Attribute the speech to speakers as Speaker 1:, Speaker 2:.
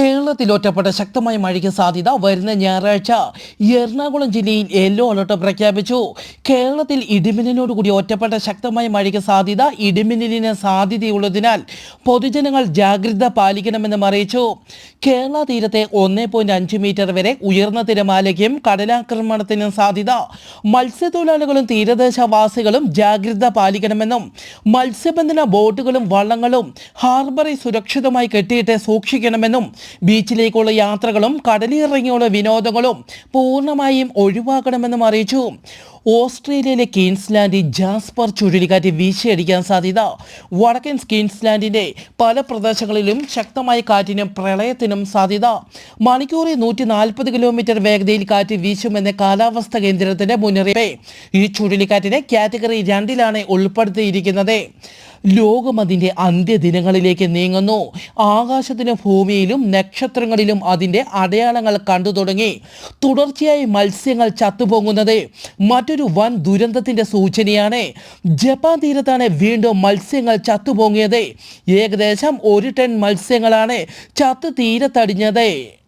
Speaker 1: കേരളത്തിൽ ഒറ്റപ്പെട്ട ശക്തമായ മഴയ്ക്ക് സാധ്യത വരുന്ന ഞായറാഴ്ച എറണാകുളം ജില്ലയിൽ യെല്ലോ അലർട്ട് പ്രഖ്യാപിച്ചു. കേരളത്തിൽ ഇടിമിന്നലോടുകൂടി ഒറ്റപ്പെട്ട ശക്തമായ മഴയ്ക്ക് സാധ്യത ഇടിമിന്നലിന് സാധ്യതയുള്ളതിനാൽ പൊതുജനങ്ങൾ ജാഗ്രത പാലിക്കണമെന്നും അറിയിച്ചു. കേരള തീരത്തെ ഒന്നേ പോയിന്റ് അഞ്ച് മീറ്റർ വരെ ഉയർന്ന തിരമാലയ്ക്കും കടലാക്രമണത്തിനും സാധ്യത. മത്സ്യത്തൊഴിലാളികളും തീരദേശവാസികളും ജാഗ്രത പാലിക്കണമെന്നും മത്സ്യബന്ധന ബോട്ടുകളും വള്ളങ്ങളും ഹാർബറിൽ സുരക്ഷിതമായി കെട്ടിയിട്ട് സൂക്ഷിക്കണമെന്നും ബീച്ചിലേക്കുള്ള യാത്രകളും കടലിറങ്ങിയുള്ള വിനോദങ്ങളും പൂർണമായും ഒഴിവാക്കണമെന്നും അറിയിച്ചു. ഓസ്ട്രേലിയയിലെ ക്വീൻസ്ലാൻഡിൽ ജാസ്പർ ചുഴലിക്കാറ്റ് വീശിയടിക്കാൻ സാധ്യത. വടക്കൻ ക്വീൻസ്ലാൻഡിന്റെ പല പ്രദേശങ്ങളിലും ശക്തമായ കാറ്റിനും പ്രളയത്തിനും സാധ്യത. മണിക്കൂറിൽ നൂറ്റി നാൽപ്പത് കിലോമീറ്റർ വേഗതയിൽ കാറ്റ് വീശുമെന്ന് കാലാവസ്ഥാ കേന്ദ്രത്തിന്റെ മുന്നറിയിപ്പ്. ഈ ചുഴലിക്കാറ്റിനെ കാറ്റഗറി രണ്ടിലാണ് ഉൾപ്പെടുത്തിയിരിക്കുന്നത്. ലോകം അതിന്റെ അന്ത്യദിനങ്ങളിലേക്ക് നീങ്ങുന്നു. ആകാശത്തിനും ഭൂമിയിലും നക്ഷത്രങ്ങളിലും അതിന്റെ അടയാളങ്ങൾ കണ്ടു തുടങ്ങി തുടർച്ചയായി മത്സ്യങ്ങൾ ചത്തുപൊങ്ങുന്നത് മറ്റൊരു വൻ ദുരന്തത്തിന്റെ സൂചനയാണ്. ജപ്പാൻ തീരത്താണ് വീണ്ടും മത്സ്യങ്ങൾ ചത്തുപൊങ്ങിയത്. ഏകദേശം ഒരു ടൺ മത്സ്യങ്ങളാണ് ചത്തു തീരത്തടിഞ്ഞത്.